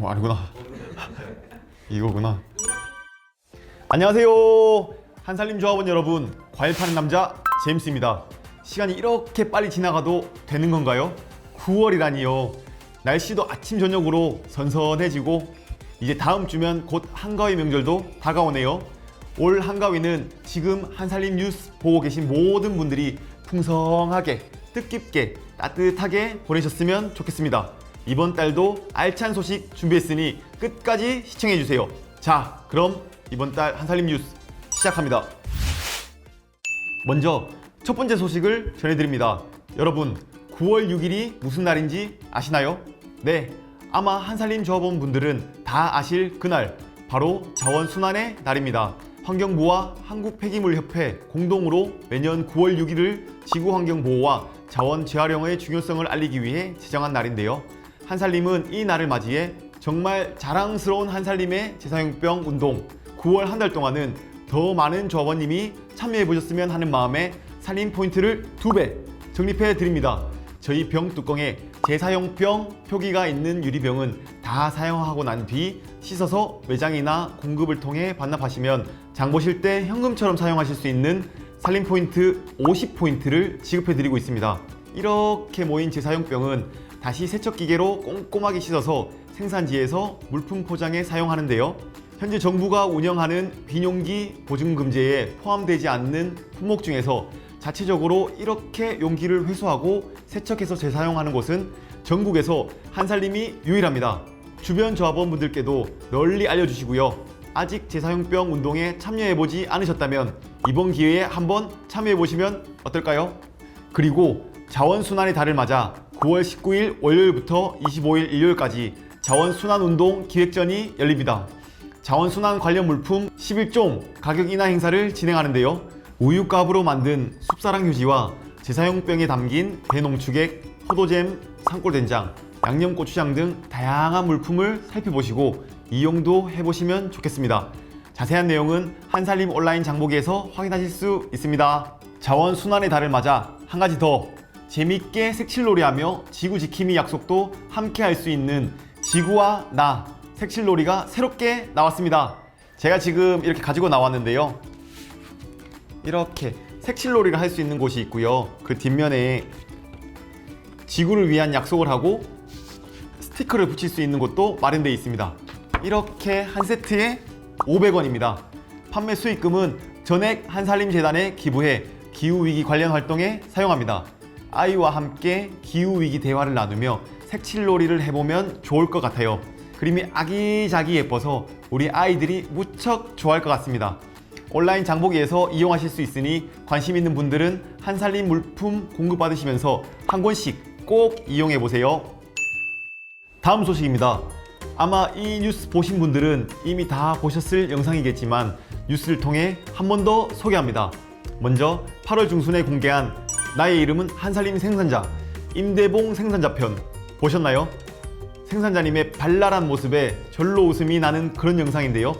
어, 아니구나. 이거구나. 안녕하세요. 한살림 조합원 여러분, 과일 파는 남자 제임스입니다. 시간이 이렇게 빨리 지나가도 되는 건가요? 9월이라니요. 날씨도 아침 저녁으로 선선해지고 이제 다음 주면 곧 한가위 명절도 다가오네요. 올 한가위는 지금 한살림 뉴스 보고 계신 모든 분들이 풍성하게 뜻깊게 따뜻하게 보내셨으면 좋겠습니다. 이번 달도 알찬 소식 준비했으니 끝까지 시청해 주세요. 자, 그럼 이번 달 한살림 뉴스 시작합니다. 먼저 첫 번째 소식을 전해드립니다. 여러분, 9월 6일이 무슨 날인지 아시나요? 네, 아마 한살림 조합원 분들은 다 아실 그날, 바로 자원순환의 날입니다. 환경부와 한국폐기물협회 공동으로 매년 9월 6일을 지구환경보호와 자원 재활용의 중요성을 알리기 위해 제정한 날인데요. 한살림은 이 날을 맞이해 정말 자랑스러운 한살림의 재사용병 운동 9월 한 달 동안은 더 많은 조합원님이 참여해 보셨으면 하는 마음에 살림 포인트를 두 배 적립해 드립니다. 저희 병 뚜껑에 재사용병 표기가 있는 유리병은 다 사용하고 난 뒤 씻어서 매장이나 공급을 통해 반납하시면 장 보실 때 현금처럼 사용하실 수 있는 살림 포인트 50포인트를 지급해 드리고 있습니다. 이렇게 모인 재사용병은 다시 세척기계로 꼼꼼하게 씻어서 생산지에서 물품 포장에 사용하는데요. 현재 정부가 운영하는 비용기 보증금제에 포함되지 않는 품목 중에서 자체적으로 이렇게 용기를 회수하고 세척해서 재사용하는 곳은 전국에서 한살림이 유일합니다. 주변 조합원분들께도 널리 알려주시고요. 아직 재사용병 운동에 참여해보지 않으셨다면 이번 기회에 한번 참여해보시면 어떨까요? 그리고 자원순환의 달을 맞아 9월 19일 월요일부터 25일 일요일까지 자원순환운동 기획전이 열립니다. 자원순환 관련 물품 11종 가격 인하 행사를 진행하는데요. 우유값으로 만든 숲사랑 휴지와 재사용병에 담긴 대농축액, 포도잼, 산골된장, 양념고추장 등 다양한 물품을 살펴보시고 이용도 해보시면 좋겠습니다. 자세한 내용은 한살림 온라인 장보기에서 확인하실 수 있습니다. 자원순환의 달을 맞아 한 가지 더 재밌게 색칠놀이하며 지구 지킴이 약속도 함께 할 수 있는 지구와 나 색칠놀이가 새롭게 나왔습니다. 제가 지금 이렇게 가지고 나왔는데요. 이렇게 색칠놀이를 할 수 있는 곳이 있고요. 그 뒷면에 지구를 위한 약속을 하고 스티커를 붙일 수 있는 곳도 마련되어 있습니다. 이렇게 한 세트에 500원입니다. 판매 수익금은 전액 한살림 재단에 기부해 기후 위기 관련 활동에 사용합니다. 아이와 함께 기후 위기 대화를 나누며 색칠놀이를 해보면 좋을 것 같아요. 그림이 아기자기 예뻐서 우리 아이들이 무척 좋아할 것 같습니다. 온라인 장보기에서 이용하실 수 있으니 관심 있는 분들은 한살림 물품 공급받으시면서 한 권씩 꼭 이용해 보세요. 다음 소식입니다. 아마 이 뉴스 보신 분들은 이미 다 보셨을 영상이겠지만 뉴스를 통해 한 번 더 소개합니다. 먼저 8월 중순에 공개한 나의 이름은 한살림 생산자 임대봉 생산자 편 보셨나요? 생산자님의 발랄한 모습에 절로 웃음이 나는 그런 영상인데요.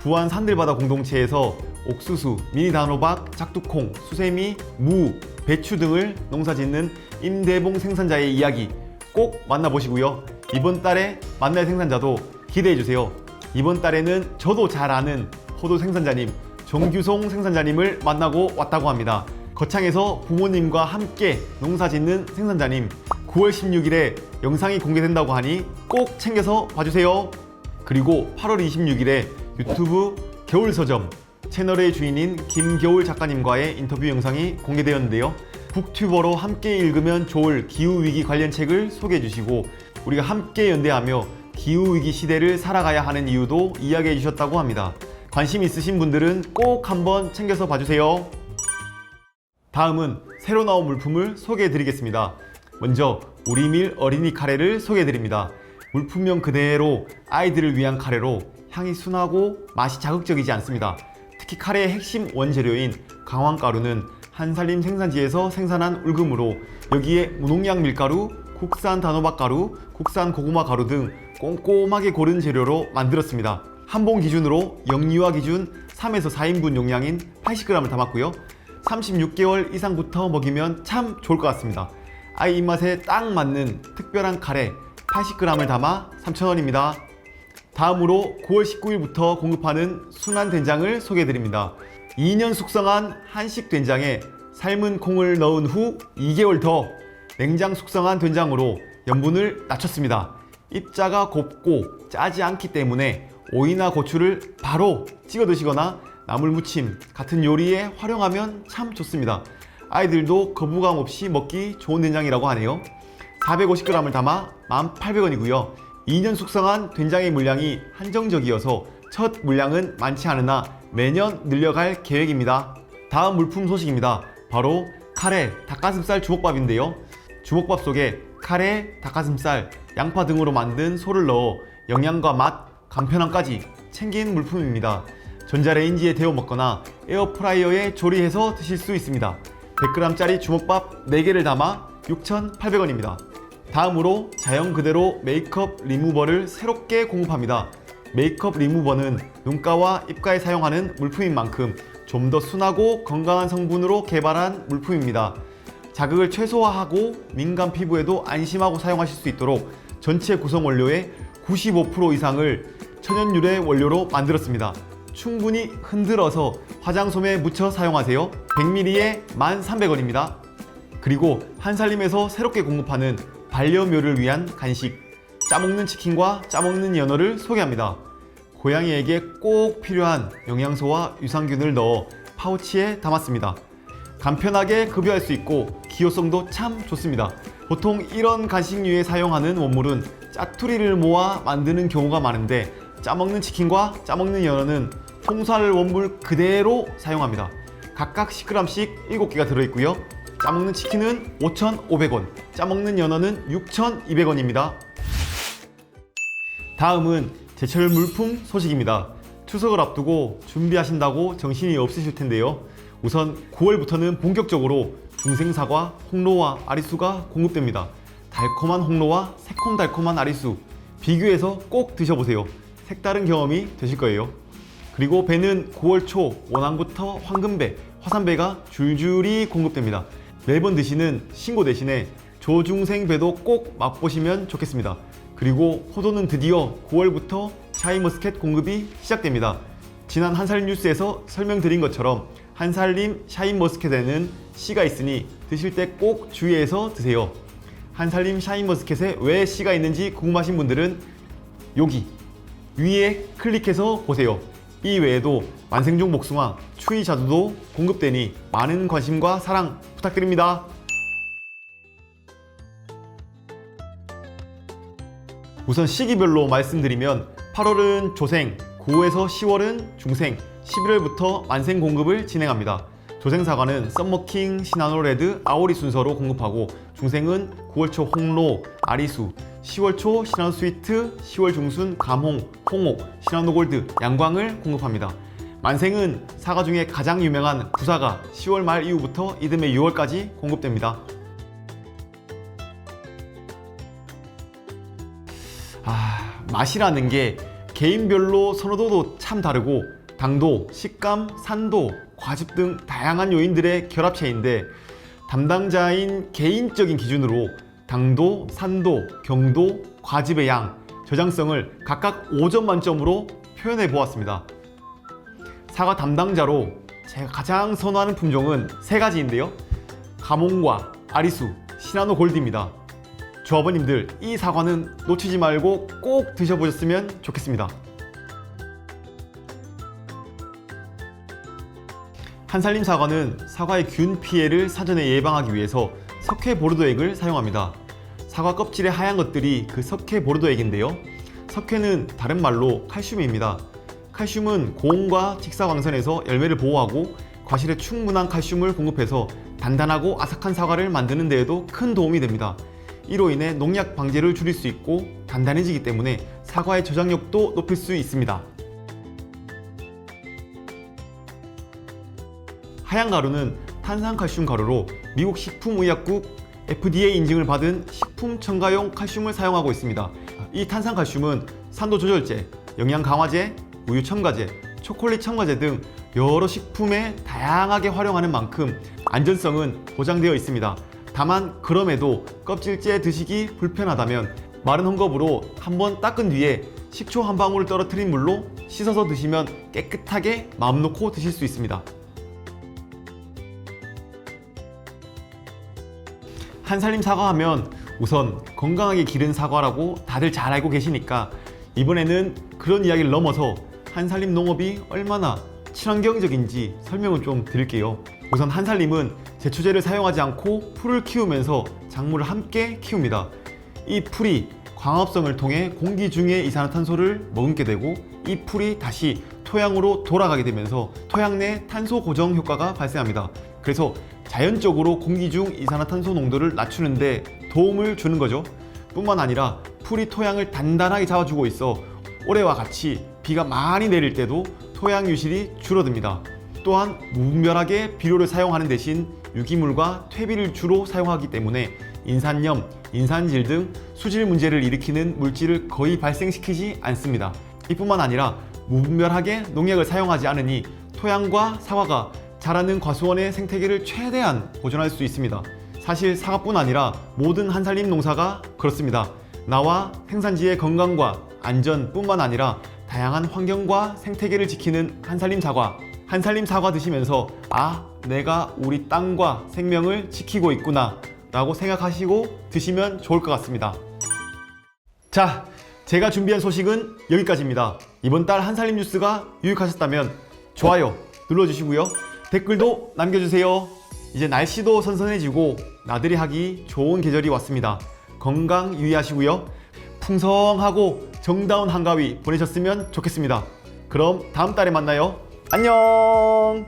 부안 산들바다 공동체에서 옥수수, 미니 단호박, 작두콩, 수세미, 무, 배추 등을 농사짓는 임대봉 생산자의 이야기 꼭 만나보시고요. 이번 달에 만날 생산자도 기대해 주세요. 이번 달에는 저도 잘 아는 포도 생산자님 정규송 생산자님을 만나고 왔다고 합니다. 거창에서 부모님과 함께 농사 짓는 생산자님 9월 16일에 영상이 공개된다고 하니 꼭 챙겨서 봐주세요. 그리고 8월 26일에 유튜브 겨울서점 채널의 주인인 김겨울 작가님과의 인터뷰 영상이 공개되었는데요. 북튜버로 함께 읽으면 좋을 기후위기 관련 책을 소개해 주시고 우리가 함께 연대하며 기후위기 시대를 살아가야 하는 이유도 이야기해 주셨다고 합니다. 관심 있으신 분들은 꼭 한번 챙겨서 봐주세요. 다음은 새로 나온 물품을 소개해 드리겠습니다. 먼저 우리밀 어린이 카레를 소개해 드립니다. 물품명 그대로 아이들을 위한 카레로 향이 순하고 맛이 자극적이지 않습니다. 특히 카레의 핵심 원재료인 강황가루는 한살림 생산지에서 생산한 울금으로 여기에 무농약 밀가루, 국산 단호박 가루, 국산 고구마 가루 등 꼼꼼하게 고른 재료로 만들었습니다. 한봉 기준으로 영유아 기준 3에서 4인분 용량인 80g을 담았고요. 36개월 이상부터 먹이면 참 좋을 것 같습니다. 아이 입맛에 딱 맞는 특별한 카레 80g을 담아 3,000원입니다. 다음으로 9월 19일부터 공급하는 순한 된장을 소개해드립니다. 2년 숙성한 한식 된장에 삶은 콩을 넣은 후 2개월 더 냉장 숙성한 된장으로 염분을 낮췄습니다. 입자가 곱고 짜지 않기 때문에 오이나 고추를 바로 찍어 드시거나 나물 무침 같은 요리에 활용하면 참 좋습니다. 아이들도 거부감 없이 먹기 좋은 된장이라고 하네요. 450g을 담아 1,800원이고요. 2년 숙성한 된장의 물량이 한정적이어서 첫 물량은 많지 않으나 매년 늘려갈 계획입니다. 다음 물품 소식입니다. 바로 카레 닭가슴살 주먹밥인데요. 주먹밥 속에 카레, 닭가슴살, 양파 등으로 만든 소를 넣어 영양과 맛, 간편함까지 챙긴 물품입니다. 전자레인지에 데워 먹거나 에어프라이어에 조리해서 드실 수 있습니다. 100g짜리 주먹밥 4개를 담아 6,800원입니다. 다음으로 자연 그대로 메이크업 리무버를 새롭게 공급합니다. 메이크업 리무버는 눈가와 입가에 사용하는 물품인 만큼 좀 더 순하고 건강한 성분으로 개발한 물품입니다. 자극을 최소화하고 민감 피부에도 안심하고 사용하실 수 있도록 전체 구성 원료의 95% 이상을 천연 유래 원료로 만들었습니다. 충분히 흔들어서 화장솜에 묻혀 사용하세요. 100ml에 1,300원입니다. 그리고 한살림에서 새롭게 공급하는 반려묘를 위한 간식 짜먹는 치킨과 짜먹는 연어를 소개합니다. 고양이에게 꼭 필요한 영양소와 유산균을 넣어 파우치에 담았습니다. 간편하게 급여할 수 있고 기호성도 참 좋습니다. 보통 이런 간식류에 사용하는 원물은 짜투리를 모아 만드는 경우가 많은데 짜먹는 치킨과 짜먹는 연어는 통살 원물 그대로 사용합니다. 각각 10g씩 7개가 들어있고요. 짜먹는 치킨은 5,500원, 짜먹는 연어는 6,200원입니다. 다음은 제철 물품 소식입니다. 추석을 앞두고 준비하신다고 정신이 없으실 텐데요. 우선 9월부터는 본격적으로 중생사과, 홍로와 아리수가 공급됩니다. 달콤한 홍로와 새콤달콤한 아리수 비교해서 꼭 드셔보세요. 색다른 경험이 되실 거예요. 그리고 배는 9월 초 원앙부터 황금배, 화산배가 줄줄이 공급됩니다. 매번 드시는 신고 대신에 조중생 배도 꼭 맛보시면 좋겠습니다. 그리고 포도는 드디어 9월부터 샤인머스켓 공급이 시작됩니다. 지난 한살 뉴스에서 설명드린 것처럼 한살림 샤인머스켓에는 씨가 있으니 드실 때 꼭 주의해서 드세요. 한살림 샤인머스켓에 왜 씨가 있는지 궁금하신 분들은 여기 위에 클릭해서 보세요. 이 외에도 만생종 복숭아, 추위 자두도 공급되니 많은 관심과 사랑 부탁드립니다. 우선 시기별로 말씀드리면 8월은 조생, 9에서 10월은 중생, 11월부터 만생 공급을 진행합니다. 조생 사과는 썸머킹, 시나노 레드, 아오리 순서로 공급하고 중생은 9월 초 홍로, 아리수, 10월 초 시나노 스위트, 10월 중순 감홍, 홍옥, 시나노 골드, 양광을 공급합니다. 만생은 사과 중에 가장 유명한 구사가 10월 말 이후부터 이듬해 6월까지 공급됩니다. 아, 맛이라는 게 개인별로 선호도도 참 다르고 당도, 식감, 산도, 과즙 등 다양한 요인들의 결합체인데 담당자인 개인적인 기준으로 당도, 산도, 경도, 과즙의 양, 저장성을 각각 5점 만점으로 표현해 보았습니다. 사과 담당자로 제가 가장 선호하는 품종은 세 가지인데요. 가몽과 아리수, 시나노 골드입니다. 조합원님들 이 사과는 놓치지 말고 꼭 드셔보셨으면 좋겠습니다. 한살림 사과는 사과의 균 피해를 사전에 예방하기 위해서 석회 보르도액을 사용합니다. 사과 껍질의 하얀 것들이 그 석회 보르도액인데요. 석회는 다른 말로 칼슘입니다. 칼슘은 고온과 직사광선에서 열매를 보호하고 과실에 충분한 칼슘을 공급해서 단단하고 아삭한 사과를 만드는 데에도 큰 도움이 됩니다. 이로 인해 농약 방제를 줄일 수 있고 단단해지기 때문에 사과의 저장력도 높일 수 있습니다. 하얀 가루는 탄산칼슘 가루로 미국 식품의약국 FDA 인증을 받은 식품 첨가용 칼슘을 사용하고 있습니다. 이 탄산 칼슘은 산도 조절제, 영양 강화제, 우유 첨가제, 초콜릿 첨가제 등 여러 식품에 다양하게 활용하는 만큼 안전성은 보장되어 있습니다. 다만 그럼에도 껍질째 드시기 불편하다면 마른 헝겊으로 한번 닦은 뒤에 식초 한 방울 떨어뜨린 물로 씻어서 드시면 깨끗하게 마음 놓고 드실 수 있습니다. 한살림 사과하면 우선 건강하게 기른 사과라고 다들 잘 알고 계시니까 이번에는 그런 이야기를 넘어서 한살림 농업이 얼마나 친환경적인지 설명을 좀 드릴게요. 우선 한살림은 제초제를 사용하지 않고 풀을 키우면서 작물을 함께 키웁니다. 이 풀이 광합성을 통해 공기 중의 이산화탄소를 머금게 되고 이 풀이 다시 토양으로 돌아가게 되면서 토양 내 탄소 고정 효과가 발생합니다. 그래서 자연적으로 공기 중 이산화탄소 농도를 낮추는데 도움을 주는 거죠. 뿐만 아니라 풀이 토양을 단단하게 잡아주고 있어 올해와 같이 비가 많이 내릴 때도 토양 유실이 줄어듭니다. 또한 무분별하게 비료를 사용하는 대신 유기물과 퇴비를 주로 사용하기 때문에 인산염, 인산질 등 수질 문제를 일으키는 물질을 거의 발생시키지 않습니다. 이뿐만 아니라 무분별하게 농약을 사용하지 않으니 토양과 사과가 자라는 과수원의 생태계를 최대한 보존할 수 있습니다. 사실 사과뿐 아니라 모든 한살림 농사가 그렇습니다. 나와 생산지의 건강과 안전뿐만 아니라 다양한 환경과 생태계를 지키는 한살림 사과. 한살림 사과 드시면서 아, 내가 우리 땅과 생명을 지키고 있구나 라고 생각하시고 드시면 좋을 것 같습니다. 자, 제가 준비한 소식은 여기까지입니다. 이번 달 한살림 뉴스가 유익하셨다면 좋아요 눌러주시고요. 댓글도 남겨주세요. 이제 날씨도 선선해지고 나들이 하기 좋은 계절이 왔습니다. 건강 유의하시고요. 풍성하고 정다운 한가위 보내셨으면 좋겠습니다. 그럼 다음 달에 만나요. 안녕!